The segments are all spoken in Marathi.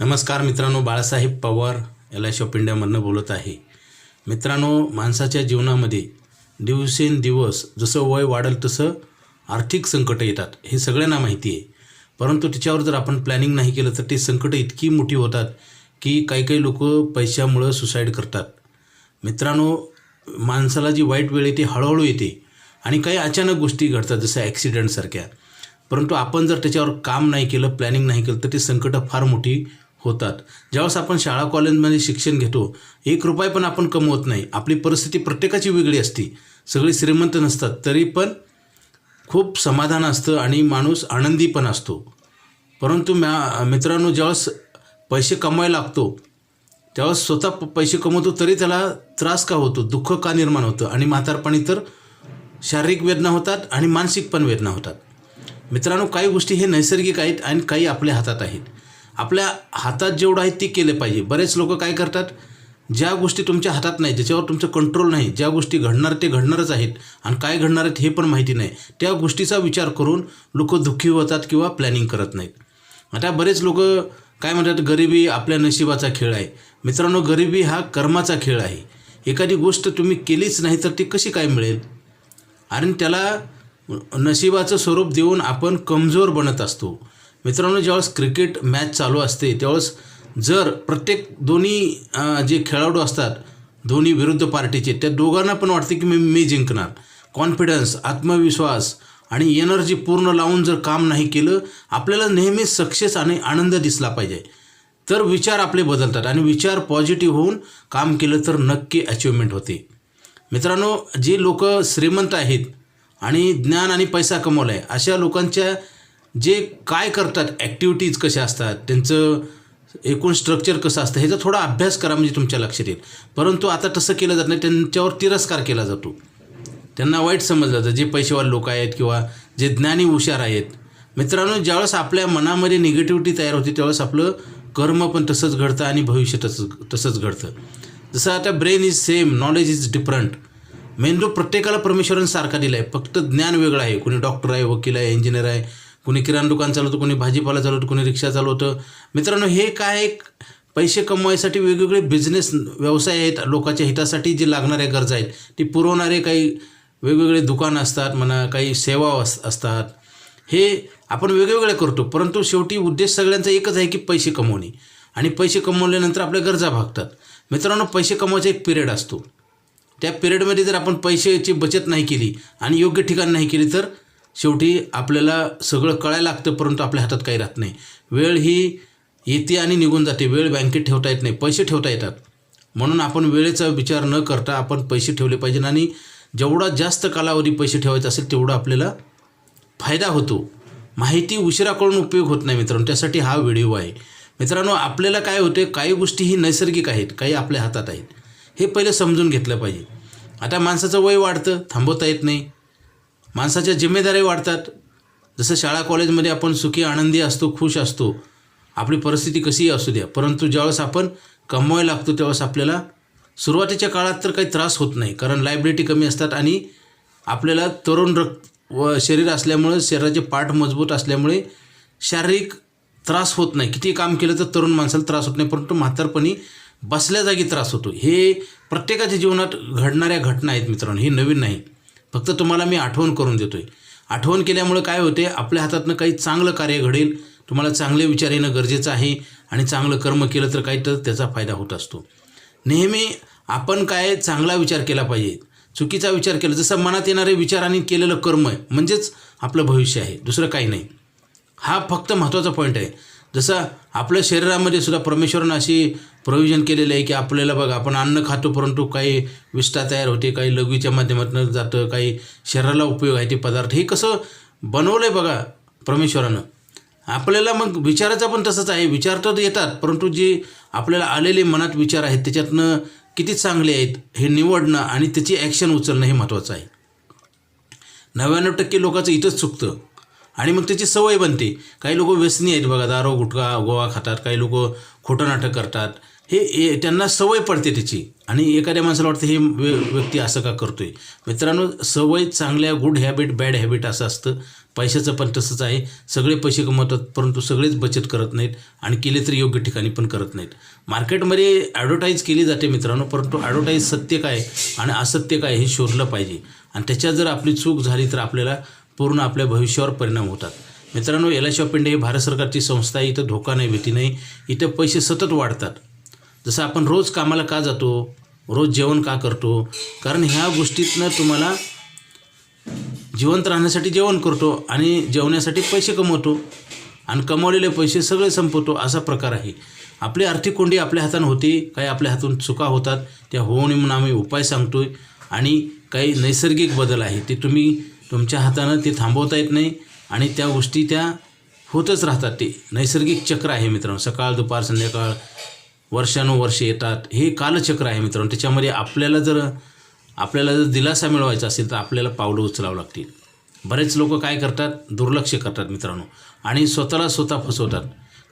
नमस्कार मित्रांनो Balasaheb Pawar L I of इंडियामधनं बोलत आहे. मित्रांनो माणसाच्या जीवनामध्ये दिवसेंदिवस जसं वय वाढेल तसं आर्थिक संकटं येतात हे सगळ्यांना माहिती आहे. परंतु त्याच्यावर जर आपण प्लॅनिंग नाही केलं तर ते संकटं इतकी मोठी होतात की काही काही लोक पैशामुळं सुसाईड करतात. मित्रांनो माणसाला जी वाईट वेळ येते हळूहळू येते आणि काही अचानक गोष्टी घडतात जसं ॲक्सिडेंटसारख्या परंतु आपण जर त्याच्यावर काम नाही केलं प्लॅनिंग नाही केलं तर ती संकटं फार मोठी होतात. ज्यावेळेस आपण शाळा कॉलेजमध्ये शिक्षण घेतो एक रुपये पण आपण कमवत नाही. आपली परिस्थिती प्रत्येकाची वेगळी असते. सगळी श्रीमंत नसतात तरी पण खूप समाधान असतं आणि माणूस आनंदी पण असतो. परंतु म्या मित्रांनो ज्यावेळेस पैसे कमवायला लागतो त्यावेळेस स्वतः प- पैसे कमवतो तरी त्याला त्रास का होतो? दुःख का निर्माण होतं? आणि म्हातारपणी तर शारीरिक वेदना होतात आणि मानसिक पण वेदना होतात. मित्रांनो काही गोष्टी हे नैसर्गिक आहेत आणि काही आपल्या हातात आहेत. आपल्या हातात जेवढं आहे ते केले पाहिजे. बरेच लोक काय करतात? ज्या गोष्टी तुमच्या हातात नाही ज्याच्यावर तुमचं कंट्रोल नाही ज्या गोष्टी घडणार ते घडणारच आहेत आणि काय घडणार आहेत हे पण माहिती नाही. त्या गोष्टीचा विचार करून लोक दुःखी होतात किंवा प्लॅनिंग करत नाहीत. आता बरेच लोक काय म्हणतात? गरिबी आपल्या नशिबाचा खेळ आहे. मित्रांनो गरिबी हा कर्माचा खेळ आहे. एखादी गोष्ट तुम्ही केलीच नाही तर ती कशी काय मिळेल? आणि त्याला नशिबाचं स्वरूप देऊन आपण कमजोर बनत असतो. मित्रांनो ज्यावेळेस क्रिकेट मॅच चालू असते त्यावेळेस जर प्रत्येक दोन्ही जे खेळाडू असतात दोन्ही विरुद्ध पार्टीचे त्या दोघांना पण वाटते की मी मी जिंकणार. कॉन्फिडन्स आत्मविश्वास आणि एनर्जी पूर्ण लावून जर काम नाही केलं आपल्याला नेहमी सक्सेस आणि आनंद दिसला पाहिजे. तर विचार आपले बदलतात आणि विचार पॉझिटिव्ह होऊन काम केलं तर नक्की अचिव्हमेंट होते. मित्रांनो जे लोक श्रीमंत आहेत आणि ज्ञान आणि पैसा कमवला आहे अशा लोकांच्या जे काय करतात ॲक्टिव्हिटीज कशा असतात त्यांचं एकूण स्ट्रक्चर कसं असतं ह्याचा थोडा अभ्यास करा म्हणजे तुमच्या लक्षात येईल. परंतु आता तसं केलं जात नाही त्यांच्यावर तिरस्कार केला जातो. त्यांना वाईट समजलं जातं जे पैसेवाले लोक आहेत किंवा जे ज्ञानी हुशार आहेत. मित्रांनो ज्यावेळेस आपल्या मनामध्ये निगेटिव्हिटी तयार होते त्यावेळेस आपलं कर्म पण तसंच घडतं आणि भविष्य तसंच तसंच घडतं. जसं आता brain is same knowledge is different मेंदू प्रत्येकाला परमेश्वरांसारखा दिला आहे फक्त ज्ञान वेगळं आहे. कोणी डॉक्टर आहे वकील आहे इंजिनियर आहे कोणी किराणा दुकान चालवतं कोणी भाजीपाला चालवतं कोणी रिक्षा चालवतं. मित्रांनो हे काय एक पैसे कमवायसाठी वेगवेगळे बिझनेस व्यवसाय आहेत. लोकांच्या हितासाठी जे लागणाऱ्या गरजा आहेत ती पुरवणारे काही वेगवेगळे दुकान असतात म्हणा काही सेवा अस असतात. हे आपण वेगवेगळे करतो परंतु शेवटी उद्देश सगळ्यांचा एकच आहे की पैसे कमवणे. आणि पैसे कमवल्यानंतर आपल्या गरजा भागतात. मित्रांनो पैसे कमवायचा एक पिरियड असतो. त्या पिरियडमध्ये जर आपण पैशाची बचत नाही केली आणि योग्य ठिकाण नाही केली तर शेवटी आपल्याला सगळं कळायला लागतं परंतु आपल्या हातात काही राहत नाही. वेळ ही येते आणि निघून जाते. वेळ बँकेत ठेवता येत नाही. पैसे ठेवता येतात. म्हणून आपण वेळेचा विचार न करता आपण पैसे ठेवले पाहिजे आणि जेवढा जास्त कालावधी पैसे ठेवायचा असेल तेवढा आपल्याला फायदा होतो. माहिती उशिरा करून उपयोग होत नाही मित्रांनो. त्यासाठी हा व्हिडिओ आहे. मित्रांनो आपल्याला काय होते काही गोष्टी ही नैसर्गिक आहेत. काही आपल्या हातात आहेत. हे पहिले समजून घेतलं पाहिजे. आता माणसाचं वय वाढतं. थांबवता येत नाही. माणसाच्या जिम्मेदारी वाढतात. जसं शाळा कॉलेजमध्ये आपण सुखी आनंदी असतो खुश असतो. आपली परिस्थिती कशीही असू द्या परंतु ज्यावेळेस आपण कमवायला लागतो त्यावेळेस आपल्याला सुरुवातीच्या काळात तर काही त्रास होत नाही कारण लायबिलिटी कमी असतात आणि आपल्याला तरुण रक्त व शरीर असल्यामुळे शरीराचे पाठ मजबूत असल्यामुळे शारीरिक त्रास होत नाही. किती काम केलं तर तरुण माणसाला त्रास होत नाही परंतु म्हातारपणी बसल्या जागी त्रास होतो. हे प्रत्येकाच्या जीवनात घडणाऱ्या घटना आहेत मित्रांनो हे नवीन नाही. फक्त तुम्हाला मी आठवण करून देतो आहे आठवण केल्यामुळे काय होते? आपल्या हातातनं काही चांगलं कार्य घडेल तुम्हाला चांगले विचार येणं गरजेचं आहे आणि चांगलं कर्म केलं तर काही तर त्याचा फायदा होत असतो. नेहमी आपण काय चांगला विचार केला पाहिजे? चुकीचा विचार केला जसं मनात येणारे विचार आणि केलेलं कर्म आहे म्हणजेच आपलं भविष्य आहे दुसरं काही नाही. हा फक्त महत्त्वाचा पॉईंट आहे. जसं आपल्या शरीरामध्ये सुद्धा परमेश्वरानं अशी प्रोव्हिजन केलेलं आहे की आपल्याला बघा आपण अन्न खातो परंतु काही विष्ठा तयार होते काही लघवीच्या माध्यमातून जातं काही शरीराला उपयोग आहे ते पदार्थ. हे कसं बनवलं आहे बघा परमेश्वरानं. आपल्याला मग विचाराचा पण तसंच आहे. विचार तर येतात परंतु जे आपल्याला आलेले मनात विचार आहेत त्याच्यातनं किती चांगले आहेत हे निवडणं आणि त्याची ॲक्शन उचलणं हे महत्त्वाचं आहे. नव्याण्णव टक्के लोकांचं इथंच चुकतं. आणि मग त्याची सवय बनते. काही लोक व्यसनी आहेत बघा दारो गुटखा गोवा खातात काही लोक खोटं नाटक करतात. हे त्यांना सवय पडते त्याची. आणि एखाद्या माणसाला वाटतं हे व्य व्यक्ती असं का करतो आहे मित्रांनो सवय चांगल्या गुड हॅबिट बॅड हॅबिट असं असतं. पैशाचं पण तसंच आहे. सगळे पैसे कमवतात परंतु सगळेच बचत करत नाहीत आणि केले तरी योग्य ठिकाणी पण करत नाहीत. मार्केटमध्ये ॲडव्हर्टाईज केली जाते मित्रांनो परंतु ॲडव्हर्टाईज सत्य काय? आणि असत्य काय हे शोधलं पाहिजे. आणि त्याच्यात जर आपली चूक झाली तर आपल्याला पूर्ण आपल्या भविष्यावर परिणाम होतात. मित्रांनो एल आय ऑफ इंडिया ही भारत सरकारची संस्था आहे. इथं धोका नाही भीती नाही. इथं पैसे सतत वाढतात. जसं आपण रोज कामाला का जातो? रोज जेवण का करतो? कारण ह्या गोष्टीतनं तुम्हाला जिवंत राहण्यासाठी जेवण करतो आणि जेवण्यासाठी पैसे कमवतो. आणि कमवलेले पैसे सगळे संपवतो असा प्रकार आहे. आपली आर्थिक कोंडी आपल्या हातानं होते काही आपल्या हातून चुका होतात. त्या होऊ नये म्हणून आम्ही उपाय सांगतोय. आणि काही नैसर्गिक बदल आहे ते तुम्ही तुमच्या हातानं ते थांबवता येत नाही आणि त्या गोष्टी त्या होतच राहतात. ते नैसर्गिक चक्र आहे मित्रांनो. सकाळ दुपार संध्याकाळ वर्षानुवर्षे येतात. हे कालचक्र आहे मित्रांनो. त्याच्यामध्ये आपल्याला जर आपल्याला जर दिलासा मिळवायचा असेल तर आपल्याला पावलं उचलावं लागतील. बरेच लोक काय करतात? दुर्लक्ष करतात मित्रांनो. आणि स्वतःला स्वतः फसवतात.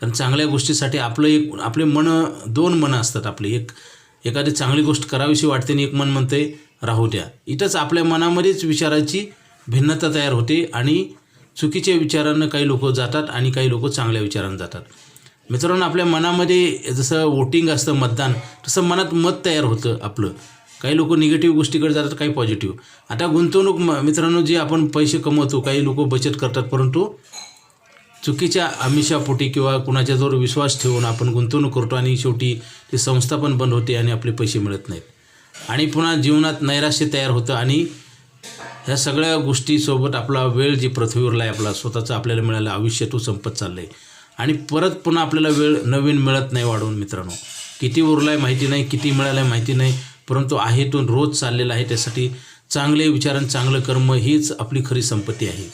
कारण चांगल्या गोष्टीसाठी आपलं एक आपले मन दोन मनं असतात आपले. एक एखादी चांगली गोष्ट करावीशी वाटते आणि एक मन म्हणते राहू द्या. इथंच आपल्या मनामध्येच विचाराची भिन्नता तयार होते आणि चुकीच्या विचारांना काही लोक जातात आणि काही लोक चांगल्या विचारांना जातात. मित्रांनो आपल्या मनामध्ये जसं वोटिंग असतं मतदान तसं मनात मत तयार होतं आपलं. काही लोक निगेटिव्ह गोष्टीकडे जातात काही पॉझिटिव्ह आता गुंतवणूक म- मित्रांनो जे आपण पैसे कमवतो काही लोक बचत करतात परंतु चुकीच्या आमिषापोटी किंवा कुणाच्याजवळ विश्वास ठेवून आपण गुंतवणूक करतो आणि शेवटी ती संस्था पण बंद होते आणि आपले पैसे मिळत नाहीत. आणि पुन्हा जीवनात नैराश्य तयार होतं आणि ह्या सगळ्या गोष्टीसोबत आपला वेळ जी पृथ्वीवरला आहे आपला स्वतःचं आपल्याला मिळालं आयुष्य तो संपत चाललं आहे आणि परत पुन्हा आपल्याला वेळ नवीन मिळत नाही वाढवून मित्रांनो. किती उरला आहे माहिती नाही किती मिळालं आहे माहिती नाही परंतु आहे तो रोज चाललेला आहे. त्यासाठी चांगले विचार आणि चांगलं कर्म हीच आपली खरी संपत्ती आहे.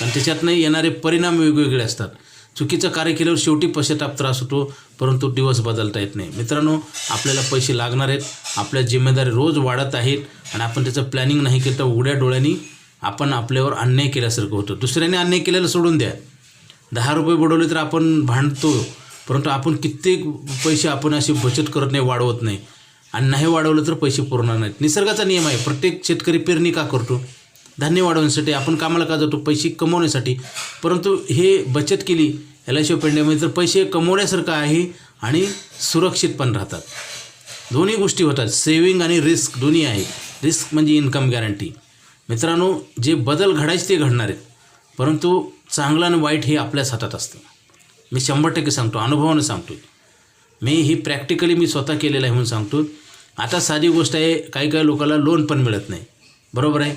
आणि त्याच्यातनं येणारे परिणाम वेगवेगळे असतात. चुकीचं कार्य केल्यावर शेवटी पश्चाताप त्रास होतो परंतु दिवस बदलता येत नाही. मित्रांनो आपल्याला पैसे लागणार आहेत आपल्या जिम्मेदारी रोज वाढत आहेत आणि आपण त्याचं प्लॅनिंग नाही केलं तर उघड्या डोळ्यांनी आपण आपल्यावर अन्याय केल्यासारखं होतं. दुसऱ्याने अन्याय केलेलं सोडून द्या. दहा रुपये बुडवले तर आपण भांडतो परंतु आपण कित्येक पैसे आपण अशी बचत करत नाही वाढवत नाही. आणि नाही वाढवलं तर पैसे पुरणार नाहीत. निसर्गाचा नियम आहे प्रत्येक शेतकरी पेरणी का करतो? धान्य वाढवण्यासाठी आपण कामाला का जातो? पैसे कमवण्यासाठी. परंतु हे बचत केली एल आय सी ऑफ इंडियामध्ये तर पैसे कमवण्यासारखं आहे आणि सुरक्षित पण राहतात. दोन्ही गोष्टी होतात. सेविंग आणि रिस्क दोन्ही आहे. रिस्क म्हणजे इन्कम गॅरंटी. मित्रांनो जे बदल घडायचे ते घडणार आहेत. परंतु चांगलं आणि वाईट हे आपल्याच हातात असतं. मी शंभर टक्के सांगतो अनुभवानं सांगतो मी ही प्रॅक्टिकली मी स्वतः केलेलं आहे म्हणून सांगतो आता साधी गोष्ट आहे काही काही लोकांना लोन पण मिळत नाही. बरोबर आहे?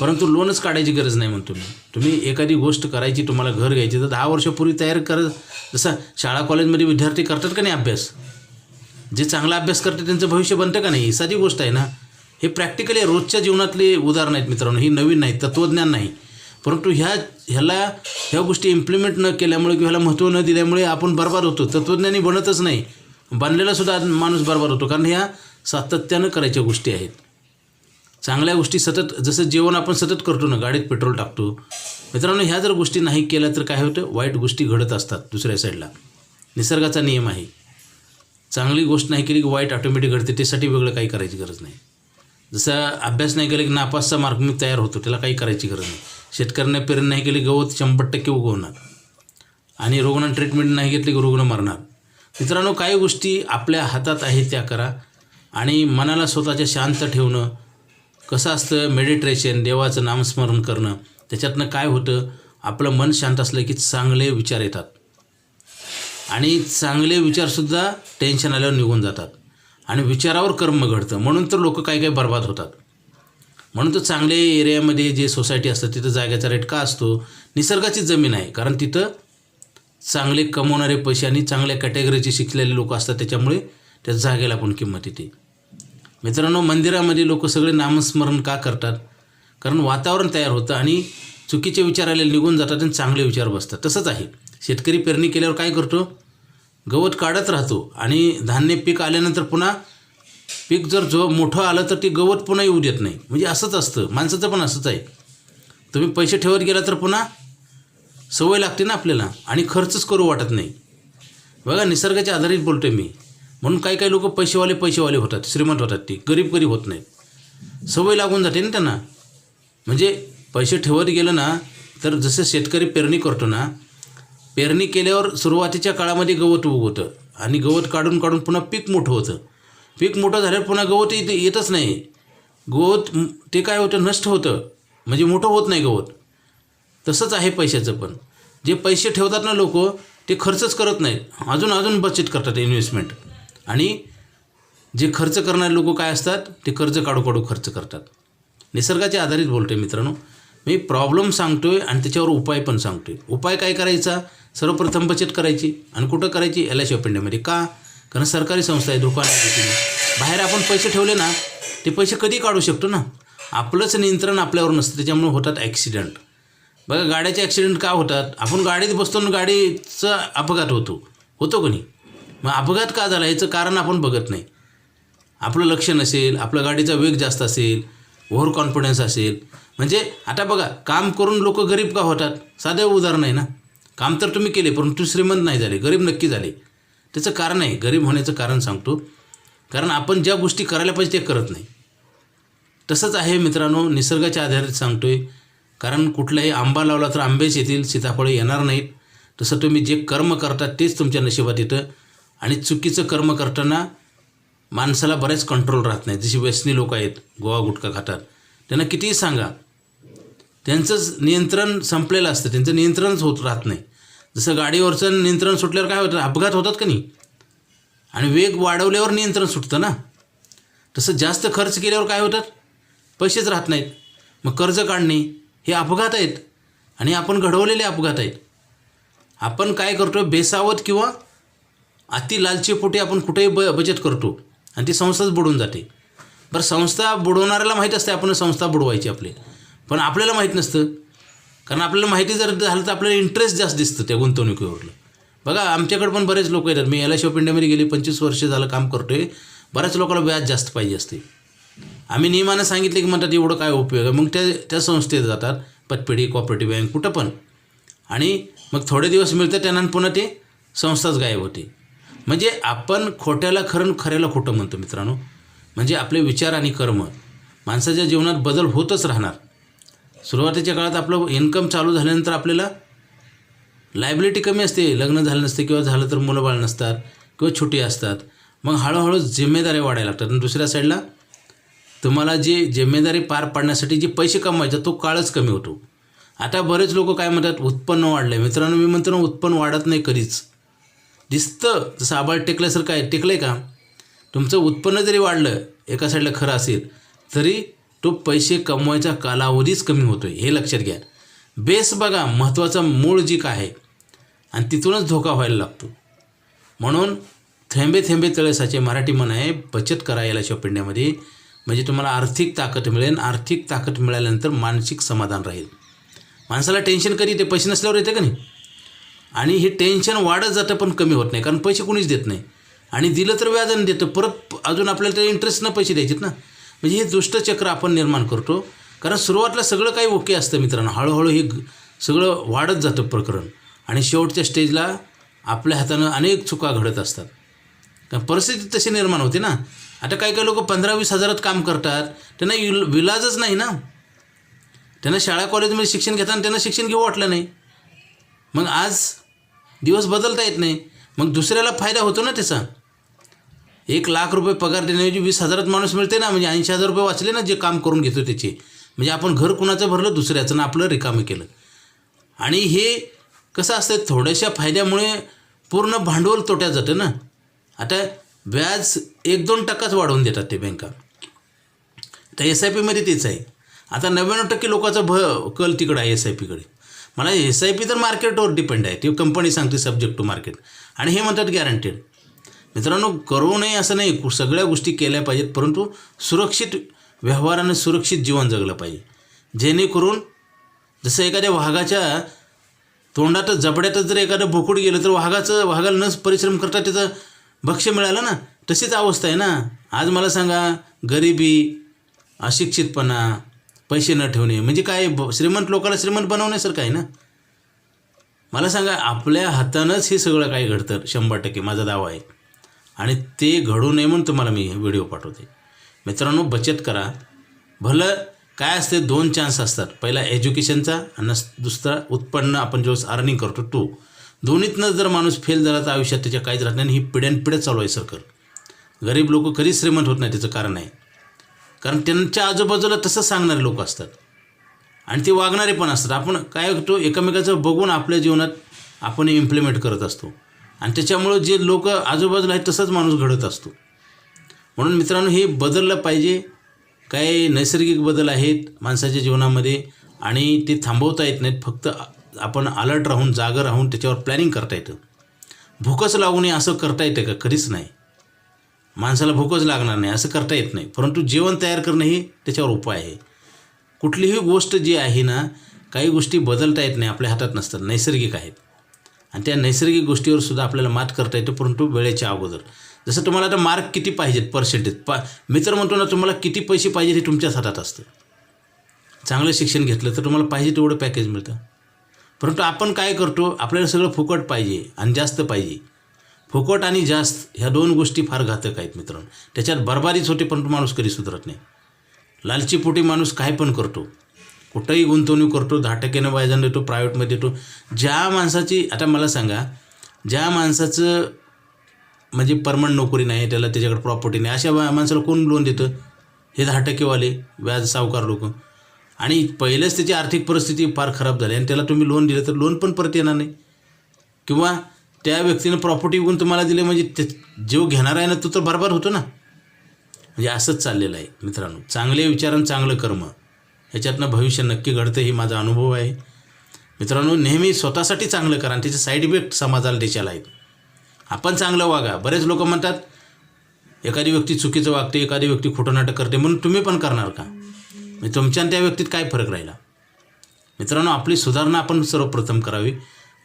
परंतु लोनच काढायची गरज नाही म्हणतो मी तुम्ही एखादी गोष्ट करायची तुम्हाला घर घ्यायची तर दहा वर्षापूर्वी तयार कर जसं शाळा कॉलेजमध्ये विद्यार्थी करतात का नाही अभ्यास? जे चांगला अभ्यास करतात त्यांचं भविष्य बनतं का नाही? ही साधी गोष्ट आहे ना. हे प्रॅक्टिकली रोजच्या जीवनातले उदाहरण आहेत मित्रांनो. ही नवीन नाही तत्त्वज्ञान नाही. परंतु ह्या ह्याला ह्या गोष्टी इम्प्लिमेंट न केल्यामुळे किंवा ह्याला महत्त्व न दिल्यामुळे आपण बरबाद होतो. तत्त्वज्ञानी बनतच नाही. बनलेला सुद्धा माणूस बर्बाद होतो. कारण ह्या सातत्यानं करायच्या गोष्टी आहेत. चांगल्या गोष्टी सतत जसं जेवण आपण सतत करतो ना गाडीत पेट्रोल टाकतो. मित्रांनो ह्या जर गोष्टी नाही केल्या तर काय होतं? वाईट गोष्टी घडत असतात दुसऱ्या साईडला निसर्गाचा नियम आहे. चांगली गोष्ट नाही केली की वाईट ऑटोमॅटिक घडते त्यासाठी वेगळं काही करायची गरज नाही. जसं अभ्यास नाही केला की नापासचा मार्क मी तयार होतो त्याला काही करायची गरज नाही. शेतकऱ्यांना पेरणी नाही केली गवत शंभर टक्के उगवणार. आणि रुग्ण ट्रीटमेंट नाही घेतली की रुग्ण मरणार. मित्रांनो काही गोष्टी आपल्या हातात आहेत त्या करा. आणि मनाला स्वतःच्या शांत ठेवणं कसं असतं मेडिटेशन देवाचं नामस्मरण करणं त्याच्यातनं काय होतं? आपलं मन शांत असलं की चांगले विचार येतात. आणि चांगले विचारसुद्धा टेन्शन आल्यावर निघून जातात. आणि विचारावर कर्म घडतं. म्हणून तर लोक काही काही बर्बाद होतात. म्हणून तर चांगले एरियामध्ये जे सोसायटी असतं तिथं जागेचा रेट का असतो. निसर्गाची जमीन आहे. कारण तिथं चांगले कमवणारे पैसे आणि चांगल्या कॅटेगरीचे शिकलेले लोक असतात. त्याच्यामुळे त्या जागेला पण किंमत येते. मित्रांनो मंदिरामध्ये लोक सगळे नामस्मरण का करतात? कारण वातावरण तयार होतं आणि चुकीचे विचार आलेले निघून जातात आणि चांगले विचार बसतात. तसंच आहे. शेतकरी पेरणी केल्यावर काय करतो? गवत काढत राहतो आणि धान्य पीक आल्यानंतर पुन्हा पीक जर जो मोठं आलं तर ते गवत पुन्हा येऊ देत नाही. म्हणजे असंच असतं. माणसाचं पण असंच आहे. तुम्ही पैसे ठेवत गेला तर पुन्हा सवय लागते ना आपल्याला आणि खर्चच करू वाटत नाही. बघा निसर्गाच्या आधारित बोलतोय मी. म्हणून काही काही लोक पैसेवाले पैसेवाले होतात श्रीमंत होतात ते. गरीब गरीब होत नाहीत. सवय लागून जाते ना त्यांना. म्हणजे पैसे ठेवत गेलं ना तर जसं शेतकरी पेरणी करतो ना पेरणी केल्यावर सुरुवातीच्या काळामध्ये गवत उगवतं आणि गवत काढून काढून पुन्हा पीक मोठं होतं. पीक मोठं झाल्यावर पुन्हा गवत येत येतच नाही. गवत ते काय होतं नष्ट होतं. म्हणजे मोठं होत नाही गवत. तसंच आहे पैशाचं पण. जे पैसे ठेवतात ना लोक ते खर्चच करत नाहीत. अजून अजून बचत करतात इन्व्हेस्टमेंट आणि जे खर्च करणारे लोक काय असतात ते कर्ज काढू काढू खर्च करतात. निसर्गाच्या आधारित बोलतो आहे मित्रांनो. मी प्रॉब्लेम सांगतो आहे आणि त्याच्यावर उपाय पण सांगतो आहे उपाय काय करायचा? सर्वप्रथम बचत करायची आणि कुठं करायची? एल आय सी ऑफ इंडियामध्ये का? कारण सरकारी संस्था आहे धोका बाहेर आपण पैसे ठेवले ना ते पैसे कधी काढू शकतो ना? आपलंच नियंत्रण आपल्यावर नसतं त्याच्यामुळे होतात ॲक्सिडेंट बघा गाड्याचे ॲक्सिडेंट का होतात? आपण गाडीत बसतो आणि गाडीचा अपघात होतो. होतो कोणी मग अपघात का झाला याचं कारण आपण बघत नाही. आपलं लक्ष नसेल आपल्या गाडीचा वेग जास्त असेल ओव्हर कॉन्फिडन्स असेल. म्हणजे आता बघा काम करून लोक गरीब का होतात? साधं उदाहरण आहे ना. काम तर तुम्ही केले परंतु श्रीमंत नाही झाले गरीब नक्की झाले. त्याचं कारण आहे गरीब होण्याचं कारण सांगतो. कारण आपण ज्या गोष्टी करायला पाहिजे ते करत नाही. तसंच आहे मित्रांनो निसर्गाच्या आधारित सांगतोय. कारण कुठलाही आंबा लावला तर आंबेच येतील सीताफळं येणार नाहीत. तसं तुम्ही जे कर्म करता तेच तुमच्या नशिबात येतं. आणि चुकीचं कर्म करताना माणसाला बरेच कंट्रोल राहत नाही. जशी व्यसनी लोक आहेत गोवा गुटखा खातात. त्यांना कितीही सांगा त्यांचंच नियंत्रण संपलेलं असतं. त्यांचं नियंत्रणच होत राहत नाही. जसं गाडीवरचं नियंत्रण सुटल्यावर काय होतं? अपघात होतात का नाही? आणि वेग वाढवल्यावर नियंत्रण सुटतं ना? तसं जास्त खर्च केल्यावर काय होतात? पैसेच राहत नाहीत. मग कर्ज काढणे हे अपघात आहेत. आणि आपण घडवलेले अपघात आहेत. आपण काय करतो बेसावत किंवा अति लालचीपोटी आपण कुठेही ब बचत करतो आणि ती संस्थाच बुडून जाते. बरं संस्था बुडवणाऱ्याला माहीत असते आपण संस्था बुडवायची आपली. पण आपल्याला माहीत नसतं. कारण आपल्याला माहिती जर झालं तर आपल्याला इंटरेस्ट जास्त दिसतं त्या गुंतवणुकीवरलं. बघा आमच्याकडे पण बरेच लोक येतात. मी एल आय सी ऑफ इंडियामध्ये गेली पंचवीस वर्ष झालं काम करतो आहे बऱ्याच लोकांना व्याज जास्त पाहिजे असते. आम्ही नियमानं सांगितले की म्हणतात एवढं काय उपयोग आहे? मग त्या त्या संस्थेत जातात. पतपेढी कॉपरेटिव्ह बँक कुठं पण. आणि मग थोडे दिवस मिळतं त्यांना पुन्हा ते संस्थाच गायब होते. म्हणजे आपण खोट्याला खरं खऱ्याला खोटं म्हणतो मित्रांनो. म्हणजे आपले विचार आणि कर्म माणसाच्या जीवनात बदल होतच राहणार. सुरुवातीच्या काळात आपलं इन्कम चालू झाल्यानंतर आपल्याला लायबिलिटी कमी असते. लग्न झालं नसते किंवा झालं तर मुलं बाळ नसतात किंवा छोटी असतात. मग हळूहळू जिम्मेदारी वाढायला लागतात. आणि दुसऱ्या साईडला तुम्हाला जी जिम्मेदारी पार पाडण्यासाठी जे पैसे कमवायचा तो काळच कमी होतो. आता बरेच लोक काय म्हणतात उत्पन्न वाढलं आहे मित्रांनो मी म्हणतो ना उत्पन्न वाढत नाही कधीच. दिसतं. जसं आभाळ टेकल्यासारखं आहे. टेकलं आहे का? तुमचं उत्पन्न जरी वाढलं एका साईडला खरं असेल तरी तो पैसे कमवायचा कालावधीच कमी होतो हे लक्षात घ्या. बेस बघा महत्त्वाचा मूळ जी काय आहे आणि तिथूनच धोका व्हायला लागतो. म्हणून थेंबे थेंबे तळेसाचे मराठी म्हण आहे बचत करा याला शॉप म्हणजे तुम्हाला आर्थिक ताकद मिळेल आर्थिक ताकद मिळाल्यानंतर मानसिक समाधान राहील. माणसाला टेन्शन कधी येते? पैसे नसल्यावर येते का नाही? आणि हे टेन्शन वाढत जातं पण कमी होत नाही कारण पैसे कोणीच देत नाही. आणि दिलं तर व्याजाने देतं परत अजून आपल्याला त्या इंटरेस्टनं पैसे द्यायचेत ना. म्हणजे हे दुष्टचक्र आपण निर्माण करतो कारण सुरुवातीला सगळं काही ओके असतं मित्रांनो. हळूहळू हे सगळं वाढत जातं प्रकरण. आणि शेवटच्या स्टेजला आपल्या हातानं अनेक चुका घडत असतात. कारण परिस्थिती तशी निर्माण होते ना. आता काही काही लोक पंधरा वीस हजारात काम करतात. त्यांना विल विलाजच नाही ना. त्यांना शाळा कॉलेजमध्ये शिक्षण घेताना त्यांना शिक्षण घेऊ वाटलं नाही. मग आज दिवस बदलता येत नाही. मग दुसऱ्याला फायदा होतो ना त्याचा? एक लाख रुपये पगार देण्याऐवजी वीस हजारात माणूस मिळते ना म्हणजे ऐंशी हजार रुपये वाचले ना जे काम करून घेतो त्याचे. म्हणजे आपण घर कुणाचं भरलं दुसऱ्याचं ना आपलं रिकामं केलं. आणि हे कसं असतं थोड्याशा फायद्यामुळे पूर्ण भांडवल तोट्यात जातं ना. आता व्याज एक दोन टक्काच वाढवून देतात ते बँका तर एस आय पीमध्ये तेच आहे. आता नव्याण्णव टक्के लोकांचा भ कल तिकडं आहे एस आय पीकडे मला एस आय पी तर मार्केटवर डिपेंड आहे. ती कंपनी सांगते सब्जेक्ट टू मार्केट आणि हे म्हणतात गॅरंटेड मित्रांनो करू नये असं नाही. कु- सगळ्या गोष्टी केल्या पाहिजेत परंतु सुरक्षित व्यवहारानं सुरक्षित जीवन जगलं पाहिजे. जेणेकरून जसं एखाद्या वाघाच्या तोंडातच जबड्यातच जर एखादं बोकुड गेलं तर वाघाचं वाघाला न परिश्रम करता त्याचं भक्ष्य मिळालं ना? तशीच अवस्था आहे ना? आज मला सांगा गरिबी अशिक्षितपणा पैसे न ठेवणे. म्हणजे काय ब- श्रीमंत लोकांना श्रीमंत बनवण्यासारखं आहे ना? मला सांगा आपल्या हातानंच हे सगळं काही घडतं शंभर टक्के. माझा दावा आहे. आणि ते घडू नये म्हणून तुम्हाला मी व्हिडिओ पाठवते. मित्रांनो बचत करा. भलं काय असते दोन चान्स असतात. पहिला एज्युकेशनचा आणि दुसरा उत्पन्न आपण ज्यावेळेस अर्निंग करतो तो. दोन्हीतनं जर माणूस फेल झाला तर आयुष्यात त्याच्या काहीच राहत नाही आणि ही पिढ्यानपिढ्या चालू आहे सर्कल गरीब लोक कधीच श्रीमंत होत नाही त्याचं कारण आहे कारण त्यांच्या आजूबाजूला तसं सांगणारे लोक असतात. आणि ते वागणारे पण असतात. आपण काय करतो एकमेकाचं बघून आपल्या जीवनात आपण इम्प्लिमेंट करत असतो. आणि त्याच्यामुळं जे लोक आजूबाजूला आहेत तसंच माणूस घडत असतो. म्हणून मित्रांनो हे बदललं पाहिजे. काही नैसर्गिक बदल आहेत माणसाच्या जीवनामध्ये आणि ते थांबवता येत नाहीत. फक्त आपण अलर्ट राहून जागं राहून त्याच्यावर प्लॅनिंग करता येतं. भूकच लागू नये असं करता येतं का? कधीच नाही. माणसाला भूकच लागणार नाही असं करता येत नाही. परंतु जेवण तयार करणं ही त्याच्यावर उपाय आहे. कुठलीही गोष्ट जी आहे ना काही गोष्टी बदलता येत नाही आपल्या हातात नसतात नैसर्गिक आहेत. आणि त्या नैसर्गिक गोष्टीवर सुद्धा आपल्याला मात करता येतं परंतु वेळेच्या अगोदर. जसं तुम्हाला आता मार्क किती पाहिजेत पर्सेंटेज पा मी तर म्हणतो ना तुम्हाला किती पैसे पाहिजेत हे तुमच्याच हातात असतं. चांगलं शिक्षण घेतलं तर तुम्हाला पाहिजे तेवढं पॅकेज मिळतं. परंतु आपण काय करतो आपल्याला सगळं फुकट पाहिजे आणि जास्त पाहिजे. फुकट आणि जास्त ह्या दोन गोष्टी फार घातक आहेत मित्रांनो. त्याच्यात बरबारीच होते पण माणूस कधी सुधरत नाही. लालचीपोटी माणूस काय पण करतो कुठंही गुंतवणूक करतो दहा टक्क्यानं व्याजानं देतो प्रायव्हेटमध्ये देतो. ज्या माणसाची आता मला सांगा ज्या माणसाचं म्हणजे परमनंट नोकरी नाही त्याला त्याच्याकडे प्रॉपर्टी नाही अशा माणसाला कोण लोन देतं? हे दहा टक्केवाले व्याज सावकार लोक. आणि पहिलेच त्याची आर्थिक परिस्थिती फार खराब झाली आणि त्याला तुम्ही लोन दिलं तर लोन पण परत येणार नाही. किंवा त्या व्यक्तीनं प्रॉपर्टी विकून तुम्हाला दिले म्हणजे ते जो घेणार आहे ना तो तर बरोबर होतो ना. म्हणजे असंच चाललेलं आहे मित्रांनो. चांगले विचार आणि चांगलं कर्म ह्याच्यातनं भविष्य नक्की घडतं ही माझा अनुभव आहे. मित्रांनो नेहमी स्वतःसाठी चांगलं करा आणि त्याचे साईड इफेक्ट समाजाला देशाला आहेत. आपण चांगलं वागा. बरेच लोक म्हणतात एखादी व्यक्ती चुकीचं वागते एखादी व्यक्ती खोटं नाटक करते म्हणून तुम्ही पण करणार का? म्हणजे तुमच्या आणि त्या व्यक्तीत काय फरक राहिला? मित्रांनो आपली सुधारणा आपण सर्वप्रथम करावी.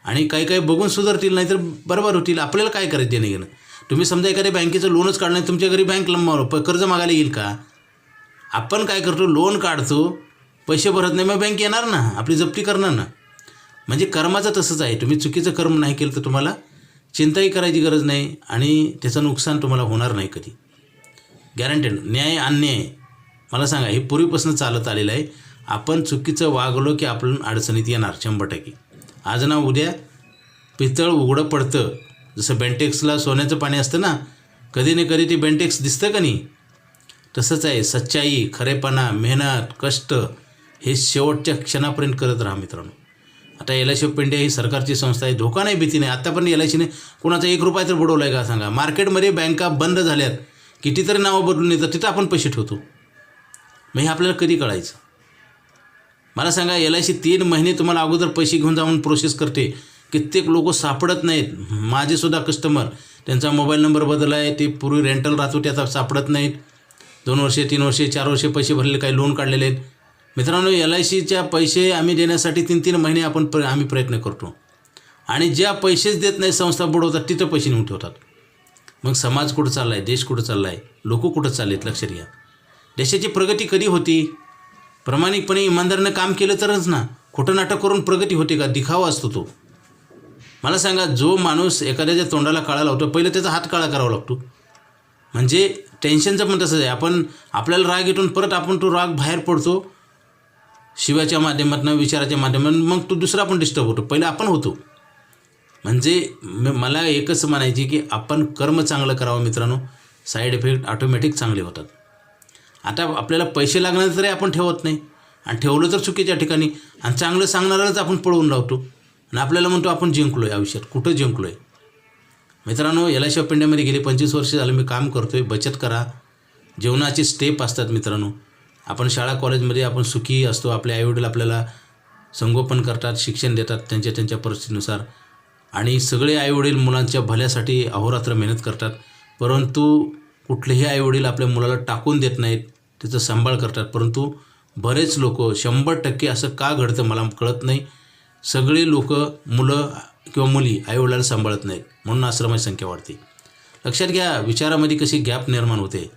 आणि काही काही बघून सुधारतील नाही तर बरोबर होतील. आपल्याला काय करायचं देणं घेणं तुम्ही समजा एखाद्या बँकेचं लोनच काढणं तुमच्या घरी बँक लंब प कर्ज मागायला येईल का? आपण काय करतो? लोन काढतो पैसे भरत नाही मग बँक येणार ना? आपली जप्ती करणार ना? म्हणजे कर्माचं तसंच आहे. तुम्ही चुकीचं कर्म नाही केलं तर तुम्हाला चिंताही करायची गरज नाही आणि त्याचं नुकसान तुम्हाला होणार नाही कधी. गॅरंटेड न्याय अन्याय. मला सांगा हे पूर्वीपासून चालत आलेलं आहे. आपण चुकीचं वागलो की आपण अडचणीत येणार शंभर टक्के. आज ना उद्या पितळ उघडं पडतं. जसं बेंटेक्सला सोन्याचं पाणी असतं ना कधी ना कधी ते बेंटेक्स दिसतं का नाही? तसंच आहे सच्चाई खरेपणा मेहनत कष्ट हे शेवटच्या क्षणापर्यंत करत राहा मित्रांनो. आता L I C of India ही सरकारची संस्था आहे धोका नाही भीती नाही. आत्तापर्यंत एल आय सीने कोणाचा एक रुपया तर बुडवला आहे का सांगा? मार्केटमध्ये बँका बंद झाल्यात. कितीतरी नावं बदलून येतात तिथं आपण पैसे ठेवतो. मग हे आपल्याला कधी कळायचं? मला सांगा एल आय सी तीन महिने तुम्हाला अगोदर पैसे घेऊन जाऊन प्रोसेस करते. कित्येक लोक सापडत नाहीत. माझेसुद्धा कस्टमर त्यांचा मोबाईल नंबर बदलला आहे ते पूर्वी रेंटल राहतो त्याचा सापडत नाहीत. दोन वर्षे तीन वर्षे चार वर्षे पैसे भरलेले काही लोन काढलेले आहेत. मित्रांनो एल आय सीच्या पैसे आम्ही देण्यासाठी तीन तीन महिने आपण प्र आम्ही प्रयत्न करतो. आणि ज्या पैसेच देत नाही संस्था बुडवतात तिथं पैसे नेऊन ठेवतात. मग समाज कुठं चालला आहे देश कुठं चालला आहे लोक कुठं चालले आहेत लक्षात घ्या देशाची प्रगती कधी होती? प्रामाणिकपणे इमानदारीनं काम केलं तरच ना खोटं नाटक करून प्रगती होते का? दिखावा असतो तो. मला सांगा जो माणूस एखाद्याच्या तोंडाला काळा लावतो पहिलं त्याचा हात काळा करावा लागतो. म्हणजे टेन्शनचं पण तसंच आहे. आपण आपल्याला राग येतून परत आपण तो राग बाहेर पडतो. शिवाच्या माध्यमातून विचाराच्या माध्यमातून मग तो दुसरा पण डिस्टर्ब होतो. पहिलं आपण होतो. म्हणजे म- मला एकच म्हणायची की आपण कर्म चांगलं करावं मित्रांनो. साईड इफेक्ट ऑटोमॅटिक चांगले होतात. आता आपल्याला पैसे लागणार तरी आपण ठेवत नाही. आणि ठेवलं तर चुकीच्या ठिकाणी. आणि चांगलं सांगणाऱ्यालाच आपण पळवून लावतो. आणि आपल्याला म्हणतो आपण जिंकलो आहे आयुष्यात कुठं जिंकलो आहे मित्रांनो एल आय सी ऑफ इंडियामध्ये गेली पंचवीस वर्ष झालं मी काम करतो आहे बचत करा. जेवणाचे स्टेप असतात मित्रांनो. आपण शाळा कॉलेजमध्ये आपण सुखी असतो. आपले आईवडील आपल्याला संगोपन करतात शिक्षण देतात त्यांच्या त्यांच्या परिस्थितीनुसार. आणि सगळे आईवडील मुलांच्या भल्यासाठी अहोरात्र मेहनत करतात. परंतु कुठलेही आईवडील आपल्या मुलाला टाकून देत नाहीत त्याचा सांभाळ करतात. परंतु बरेच लोक शंभर टक्के असं का घडतं मला कळत नाही. सगळे लोक मुलं किंवा मुली आईवडिलाला सांभाळत नाहीत म्हणून आश्रमाची संख्या वाढते. लक्षात घ्या विचारामध्ये कशी गॅप निर्माण होते.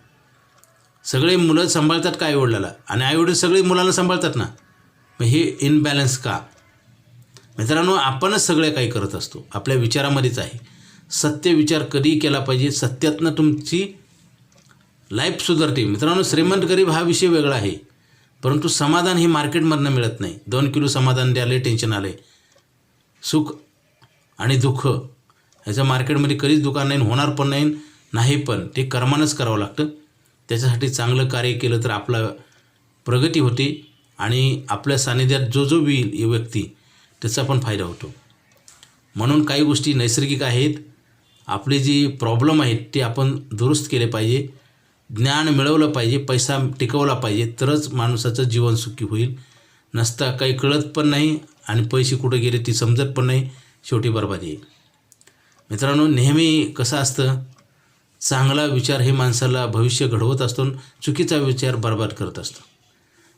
सगळे मुलं सांभाळतात का आईवडिलाला? आणि आईवडील सगळे मुलांना सांभाळतात ना? मग हे इनबॅलन्स का? मित्रांनो आपणच सगळे काही करत असतो. आपल्या विचारामध्येच आहे. सत्य विचार कधी केला पाहिजे? सत्यातनं तुमची लाईफ सुधारते. मित्रांनो श्रीमंत गरीब हा विषय वेगळा आहे. परंतु समाधान हे मार्केटमधनं मिळत नाही. दोन किलो समाधान द्यायला टेन्शन आलं आहे सुख आणि दुःख ह्याचं मार्केटमध्ये कधीच दुकान नाही होणार पण नाही नाही पण ते कर्मानंच करावं लागतं. त्याच्यासाठी चांगलं कार्य केलं तर आपला प्रगती होते आणि आपल्या सानिध्यात जो जो येईल व्यक्ती त्याचा पण फायदा होतो. म्हणून काही गोष्टी नैसर्गिक आहेत. आपली जी प्रॉब्लेम आहेत ते आपण दुरुस्त केले पाहिजे. ज्ञान मिळवलं पाहिजे पैसा टिकवला पाहिजे तरच माणसाचं जीवन सुखी होईल. नसता काही कळत पण नाही आणि पैसे कुठं गेले ती समजत पण नाही. शेवटी बरबादी. येईल मित्रांनो नेहमी कसं असतं? चांगला विचार हे माणसाला भविष्य घडवत असतो आणि चुकीचा विचार बरबाद करत असतो.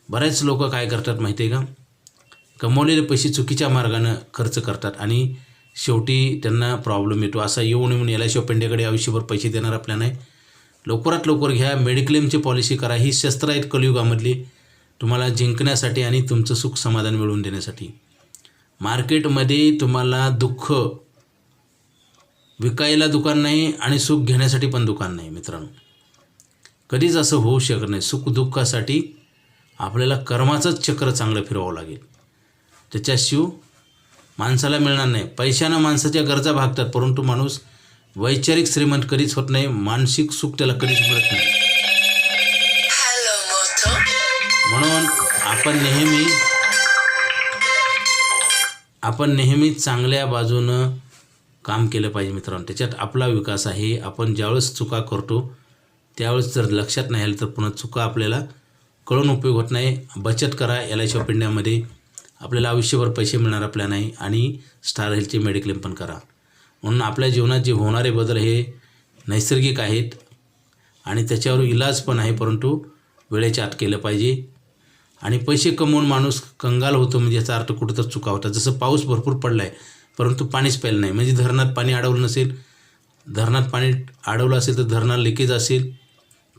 बऱ्याच लोक काय करतात माहिती आहे का? कमवलेले पैसे चुकीच्या मार्गानं खर्च करतात आणि शेवटी त्यांना प्रॉब्लेम येतो. असा येऊन येऊन याला पेंड्याकडे आयुष्यभर पैसे देणार आपल्या नाही. लवकरात लवकर घ्या. मेडिक्लेमची पॉलिसी करा. ही शस्त्र आहेत कलियुगामधली. तुम्हाला जिंकण्यासाठी आणि तुमचं सुख समाधान मिळवून देण्यासाठी. मार्केटमध्ये तुम्हाला दुःख विकायला दुकान नाही आणि सुख घेण्यासाठी पण दुकान नाही मित्रांनो. कधीच असं होऊ शकत नाही. सुख दुःखासाठी आपल्याला कर्माचंच चक्र चांगलं फिरवावं लागेल. त्याच्याशिव माणसाला मिळणार नाही. पैशानं माणसाच्या गरजा भागतात परंतु माणूस वैचारिक श्रीमंत कधीच होत नाही मानसिक सुख त्याला कधीच मिळत नाही. म्हणून आपण नेहमी आपण नेहमी चांगल्या बाजूनं काम केलं पाहिजे मित्रांनो. त्याच्यात आपला विकास आहे. आपण ज्यावेळेस चुका करतो त्यावेळेस जर लक्षात नाही आलं तर पुन्हा चुका आपल्याला कळून उपयोग होत नाही. बचत करा एल आय शॉप इंडियामध्ये. आपल्याला आयुष्यभर पैसे मिळणार आपल्या नाही. आणि स्टार हेल्थचे मेडिक्लेम पण करा. म्हणून आपल्या जीवनात जे होणारे बदल हे नैसर्गिक आहेत आणि त्याच्यावर इलाज पण आहे परंतु वेळेच्या आत केलं पाहिजे. आणि पैसे कमवून माणूस कंगाल होतो म्हणजे याचा अर्थ कुठं तर चुका होता जसं पाऊस भरपूर पडला आहे परंतु पाणीच प्यायलं नाही. म्हणजे धरणात पाणी अडवलं नसेल धरणात पाणी अडवलं असेल तर धरणात लिकेज असेल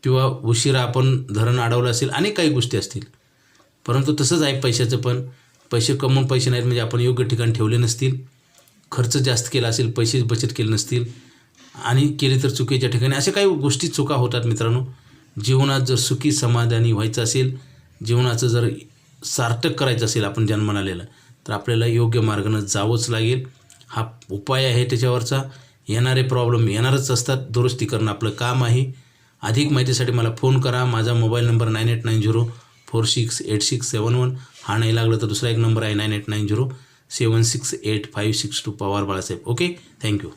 किंवा उशिरा आपण धरण अडवलं असेल अनेक काही गोष्टी असतील. परंतु तसंच आहे पैशाचं पण. पैसे कमवून पैसे नाहीत म्हणजे आपण योग्य ठिकाणी ठेवले नसतील. खर्च जास्त केला असेल पैसे बचत केले नसतील आणि केले तर चुकीच्या ठिकाणी अशा काही गोष्टी चुका होतात मित्रांनो. जीवनात जर सुखी समाधानी व्हायचं असेल जीवनाचं जर सार्थक करायचं असेल आपण जन्माला आलेलं तर आपल्याला योग्य मार्गानं जावंच लागेल. हा उपाय आहे त्याच्यावरचा. येणारे प्रॉब्लेम येणारच असतात. दुरुस्ती करणं आपलं काम आहे. अधिक माहितीसाठी मला फोन करा. माझा mobile number nine eight nine zero four six eight six seven one. हा नाही लागला तर दुसरा एक नंबर आहे nine eight nine zero. Seven six eight five six two Pawar Balasaheb. Okay thank you